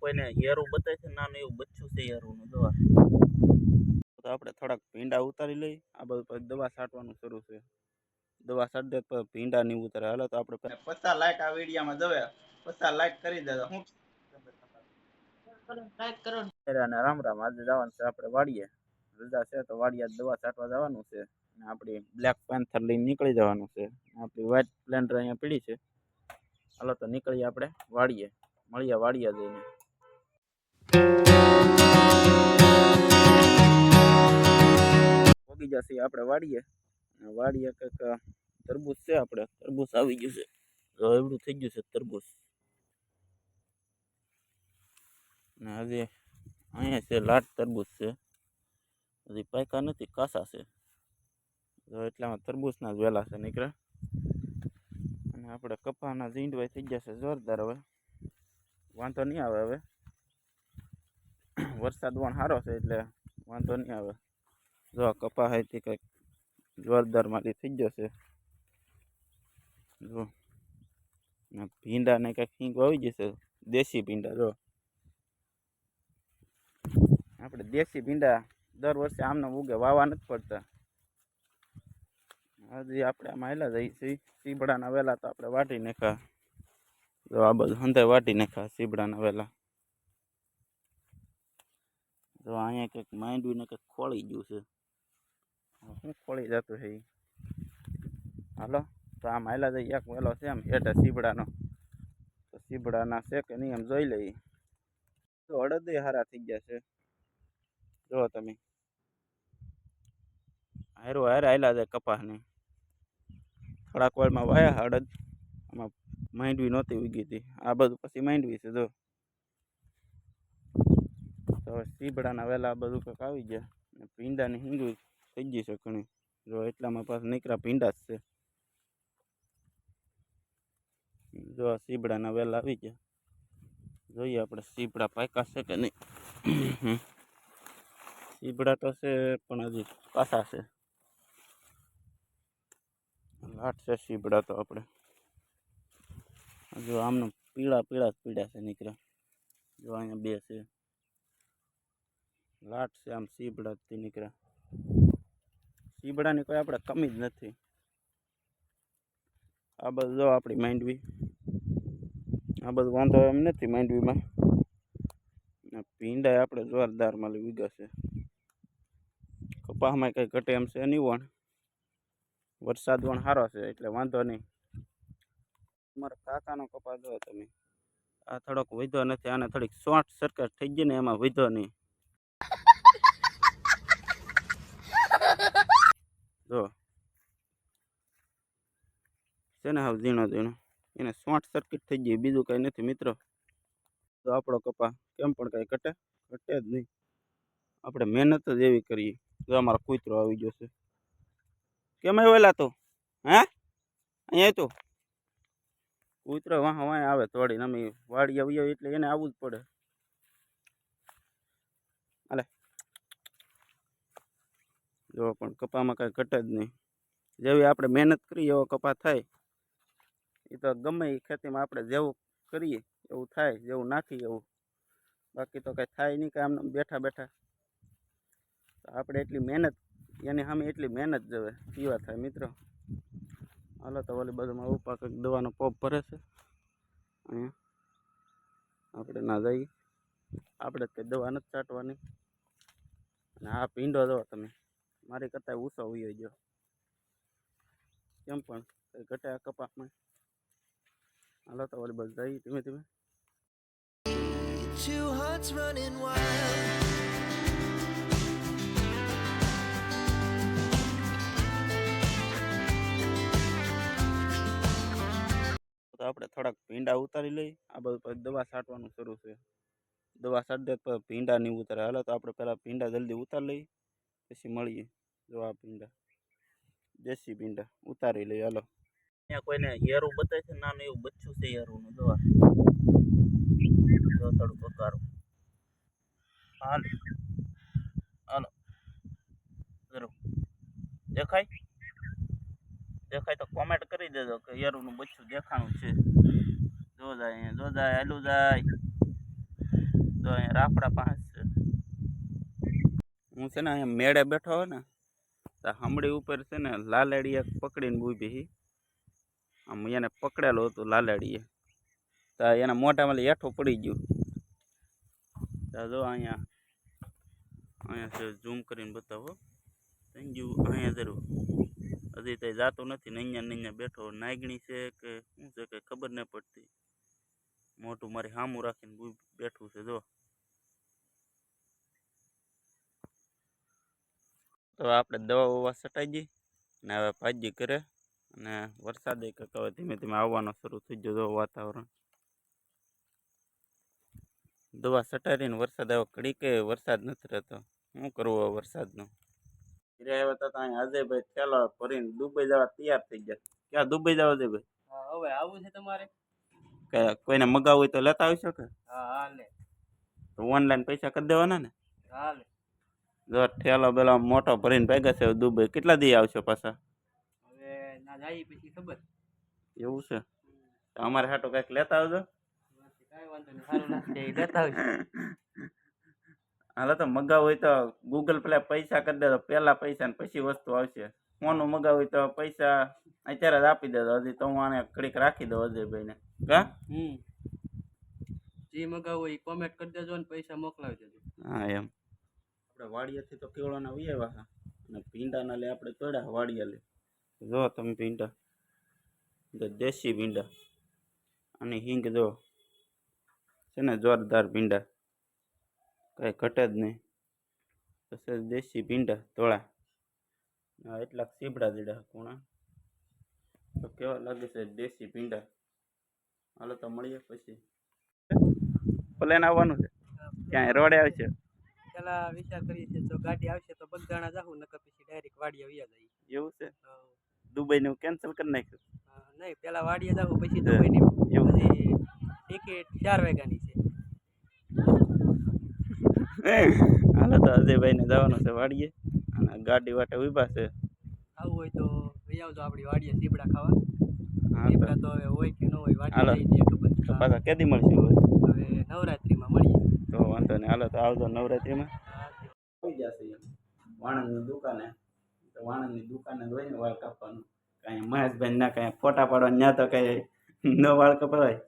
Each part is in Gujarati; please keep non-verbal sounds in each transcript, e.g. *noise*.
કોઈને હેરું બતાવે છે નાનું એવું બચ્ચું છે હેરુંનું દવા તો આપણે થોડાક ભીંડા ઉતારી લઈ. આ બધું પછી દવા છાંટવાનું શરૂ છે. દવા છાંટી દે તો ભીંડા નહીં ઉતારે. હાલો તો આપણે પચાસ લાઈક આ વિડીયામાં દવે પચાસ લાઈક કરી દેજો હું લાઈક અને રામ રામ આજે જવાનું છે આપણે વાડીએ. રજા છે તો વાડીએ દવા છાંટવા જવાનું છે. અને આપણી બ્લેક પેન્થર લઈને નીકળી જવાનું છે. આપણી વ્હાઇટ સ્પ્લેન્ડર અહીંયા પડી છે. હાલો તો નીકળીએ આપણે વાડીએ. મળીએ વાડીએ જઈને. પોગી જશે, આપણે વાડીએ. અને વાડીએ કંઈક તરબૂચ છે આપણે. તરબૂચ આવી ગયું છે. તો એવડું થઈ ગયું છે તરબૂચ. ને હજી અહીંયા છે લાટ તરબૂચ છે. હજી પાયકા નથી, કાસા છે. તો એટલામાં તરબૂચના જ વહેલા છે નીકળે અને આપણે કપાના ઝીંડવાઈ થઈ જશે જોરદાર હવે. વાંધો નહીં આવે હવે. વરસાદ પણ સારો છે એટલે વાંધો નહીં આવે. જો કપા હોય તે કંઈક જોરદાર મારી થઈ જશે જો ને ભીંડા ને કંઈક હિંગ આવી જશે. દેશી ભીંડા, જો. આપણે દેશી ભીંડા દર વર્ષે આમને ઉગે વાવા નથી પડતા. હજી આપણે આમાં આવેલા જઈએ છીએ. સીબડાના વેલા તો આપણે વાટી નાખ્યા. જો આ બધું હંધાય વાટી નાખ્યા સીબડાના વેલા. જો અહીંયા કંઈક માંડવીને કંઈક ખોળી ગયું છે. શું ખોળી જતું છે? હાલો, તો આમ હાલા જઈએ. એક વેલો છે એમ, હેઠે સીબડાનો. તો સીબડાના છે કે નહીં એમ જોઈ લઈએ. તો અડદે હારા થઈ ગયા છે. જો તમે. હારો, હારે હાલ્યા જાય કપાસને. થોડાક વારમાં વાયા અડદ. આમાં માંડવી નહોતી ઉગી હતી. આ બધું પછી માંડવી છે જો તો હવે સીબડાના વહેલા બધું કંઈક આવી ગયા. ને ભીંડાની હિંગવી થઈ ગઈ છે ઘણી. જો એટલામાં પાછા નીકળ્યા ભીંડા જ છે. જો આ સીબડાના વહેલા આવી ગયા. જોઈએ આપણે સીબડા પાક્યા છે કે નહીં. સીબડા તો છે, પણ હજી પાછા છે. લાટ છે સીબડા તો આપણે. જો આમનું પીળા પીળા જ પીળા છે, નીકળ્યા. જો અહીંયા બે છે. લાટ છે, આમ સીબડાથી નીકળે. સીબડાની કોઈ આપણે કમી જ નથી. આ બધું જો આપણી માંડવી. આ બધું વાંધો એમ નથી માંડવીમાં. ભીંડા આપણે જોરદાર માલી વીઘા છે. કપાસમાં કંઈ ઘટે એમ છે નહીં વરસાદ પણ સારો છે, એટલે વાંધો નહીં. મારા કાકાનો કપાસ જો તમે. આ થોડોક વધ્યો નથી, આને થોડીક શોર્ટ સર્કટ થઈ ગઈ ને એમાં વધ્યો નહીં. જો. છે ને હાવ ઝીણો ઝીણો? એને શોર્ટ સર્કિટ થઈ ગઈ બીજું કાંઈ નથી મિત્રો. તો આપણો કપા કેમ પણ કાંઈ ઘટે? ઘટે જ નહીં. આપણે મહેનત જ એવી કરીએ. જો અમારો કૂતરો આવી ગયો છે. કેમ આવેલા તો? હે? અહીંયા તો. કૂતરો વાહ વાહ આવે તોડીને અમે વાડી આવી એટલે એને આવવું જ પડે. હાલે. જો પણ કપામાં કાંઈ ઘટે જ નહીં. જેવી આપણે મહેનત કરીએ એવો કપા થાય એ તો ગમે એ ખેતીમાં આપણે જેવું કરીએ એવું થાય, જેવું નાખીએ એવું. બાકી તો કાંઈ થાય નહીં કે આમ બેઠા બેઠા. આપણે એટલી મહેનત, એની સામે એટલી મહેનત જવે પીવા થાય મિત્રો. હાલો તો ઓલી બાજુમાં ઉપા કંઈક દવાનો પોપ ભરે છે. અહીંયા આપણે ના જઈએ. આપણે કંઈ દવા નથી છાંટવાની. અને આ પીંડો દો તમે. મારી કરતાં ઊંચો ઉયો ગયો. કેમ પણ? કંઈ ઘટે આ કપાસમાં? હાલો તો ઓલી બાજુ જઈએ ધીમે ધીમે. Two hearts running wild. તો આપણે થોડાક ભીંડા ઉતારી લઈ. આ બધું પછી દવા છાંટવાનું શરૂ છે. દવા છાંટી દે તો ભીંડા નહીં ઉતારે. હાલો તો આપણે પહેલાં ભીંડા જલ્દી ઉતારી લઈ. પછી મળીએ. જો આ ભીંડા દેશી ભીંડા ઉતારી લઈ હાલો. અહીંયા કોઈને હેરું બતાવે છે, નાનું એવું બચ્ચું છે હેરુંનું દવા જો થોડું પકારો હાલ. હાલો. જરૂર દેખાય? દેખાય તો કોમેન્ટ કરી દેજો કે યારુનું બચ્ચું દેખાણું છે. જો જાય અહીંયા, જો જાય, હાલું જાય. જો અહીંયા રાફડા પાસે હું છે ને અહીંયા મેળે બેઠો હોય ને તો હમડી ઉપર છે ને લાલાડીએ પકડીને ઊભી હી. આમ એને પકડેલો હતો લાલેડીએ. તો એના મોઢામાં એઠો પડી ગયો. તો જો અહીંયા અહીંયા છે ઝૂમ કરીને બતાવો. થઈ ગયું અહીંયા જરૂર હજી તો જાતો નથી નૈયા અહીંયા ને અહીંયા બેઠો નાગણી છે કે શું છે કે ખબર નહીં પડતી. મોટું મારી સામું રાખીને બેઠું છે, જો. તો આપણે દવા વવા છટાઈ ગઈ અને હવે ભાજી કરે અને વરસાદ એક હવે ધીમે ધીમે આવવાનો શરૂ થઈ ગયો વાતાવરણ. દવા છટાડીને વરસાદ આવ્યો. કડી કે વરસાદ નથી રહેતો. શું કરવું વરસાદનું? ઘરે આવ્યા હતા તો અહીંયા અજયભાઈ થેલો ભરીને દુબઈ જવા તૈયાર થઈ ગયા. ક્યાં દુબઈ જવા અજયભાઈ? ભાઈ હવે આવું છે તમારે? કોઈને મગાવવું હોય તો લેતા આવી શકે હા તો ઓનલાઈન પૈસા કરી દેવાના ને? હાલે. જો ઠેલો બેલો મોટો ભરીને ભેગા છે દુબઈ. કેટલા દી આવશે પાછા? હવે ના જાય પછી ખબર. એવું છે? તો અમારે હાટો કંઈક લેતા આવજો. *laughs* હાલો તો મગાવ હોય તો ગૂગલ પ્લે પૈસા કરી દેજો. પહેલા પૈસા ને પછી વસ્તુ આવશે. ફોનનું મગાવ હોય તો પૈસા અત્યારે જ આપી દેજો. હજી તો હું આને ઘડીક રાખી દઉં અજયભાઈને કા? હમ. જે મગાવો એ કોમેન્ટ કરી દેજો ને પૈસા મોકલાવી દેજો. હા એમ. આપણે વાડિયાથી તો કેવડાના વિયાવા હા અને ભીંડાના લે આપણે તોડ્યા વાડિયા લે. જો તમે ભીંડા. જો દેશી ભીંડા. અને હિંગ જો. છે ને જોરદાર ભીંડા. કાંઈ ઘટે જ નહીં. પછી દેશી ભીંડા તોળા એટલા સીબડા દીડા કુણા તો કેવા લાગે છે દેશી ભીંડા? હાલો તો મળીએ પછી. પ્લેન આવવાનું છે. ક્યાંય રોડે આવશે પેલા વિચાર કરીએ છીએ જો ગાડી આવશે તો બગદાણા જાહું નકર પછી ડાયરેક્ટ વાડિયા વયા જઈએ એવું છે? દુબઈનું કેન્સલ કરી નાખ્યું? નહીં પેલા વાડિયા જાહું પછી દુબઈ ની એવું. હજી ટિકિટ ચાર વાગ્યાની છે. *laughs* હાલો તો અજયભાઈને જવાનું છે વાડીએ અને ગાડી વાટે ઊભા છે. આવું હોય તો લઈ આવજો આપણી વાડીએ સીબડા ખાવા. સીબડા તો હવે હોય કે ન હોય વાડી. પાછા કેદી મળશે? હવે મળીએ તો વાંધો નહીં. હાલો, તો આવજો નવરાત્રીમાં. આવી જશે વાણંદની દુકાને, તો વાણંદની દુકાને જોઈને વાળ કાપવાનું. કાંઈ મહેશભાઈ ના કાંઈ ફોટા પાડવા ત્યાં તો કાંઈ ન વાળ કપાય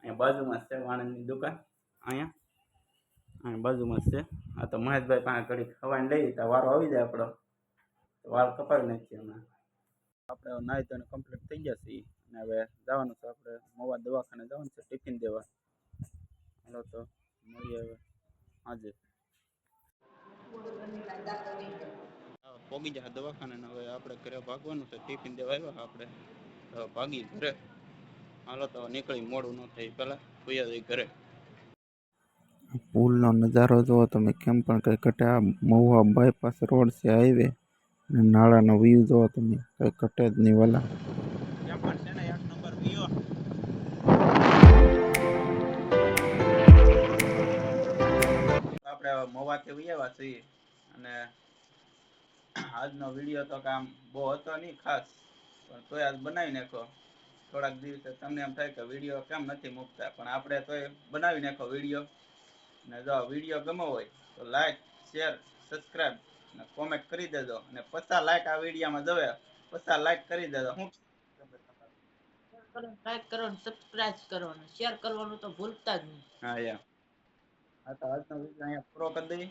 અહીંયા બાજુમાં છે વાણંદની દુકાન. અહીંયા. અહીંયા બાજુમાં છે. આ તો મહેશભાઈ પાસે ઘડી ખવાઈને લઈ, તો વારો આવી જાય આપણો. વાળ કપાવી નાખીએ હમણાં. આપણે નાહી તો કમ્પ્લીટ થઈ છીએ અને હવે જવાનું છે આપણે મોવા દવાખાને જવાનું છે, ટિફિન દેવા. હાલો તો. મળીએ હવે આજે. પોગી જાય દવાખાને હવે આપણે ઘરે ભાગવાનું છે. ટિફિન દેવા આવ્યા આપણે. તો ભાગી ઘરે. હાલો તો નીકળી મોડું ન થાય. પહેલાં ભૂયા જઈ ઘરે. પુલનો નજારો જુઓ તમે કેમ પણ કંઈ ઘટે. આ મહુવા બાયપાસ રોડ છે હાઈવે નાળાનો વ્યૂ જુઓ તમે. કંઈ ઘટે જ નહીં વાલા. હવે ઉયાવા છીએ. અને આજનો વીડિયો તો કામ બહુ હતો નહીં ખાસ. પણ તોય આજ બનાવી નાખો થોડાક દિવસે તમને એમ થાય કે વીડિયો કેમ નથી મૂકતા? પણ આપણે તોય બનાવી નાખો વીડિયો. અને જો વીડિયો ગમો હોય તો લાઈક શેર સબસ્ક્રાઈબ અને કોમેન્ટ કરી દેજો. અને પચાસ લાઈક આ વિડીયોમાં જવે પચાસ લાઈક કરી દેજો. હું લાઈક કરો ને સબસ્ક્રાઇબ કરો ને શેર કરવાનું તો ભૂલતા જ નહીં. હા યા. વીડિયો પૂરો કરી દઈએ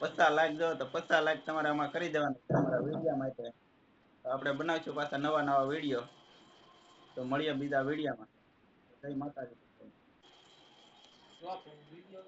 પચાસ લાખ જો, તો પચાસ લાખ તમારે કરી દેવાના છે, તમારા માટે. આપણે બનાવીશું પાછા નવા નવા વીડિયો. તો મળીએ બીજા વિડીયામાં. જય માતાજી. વીડિયો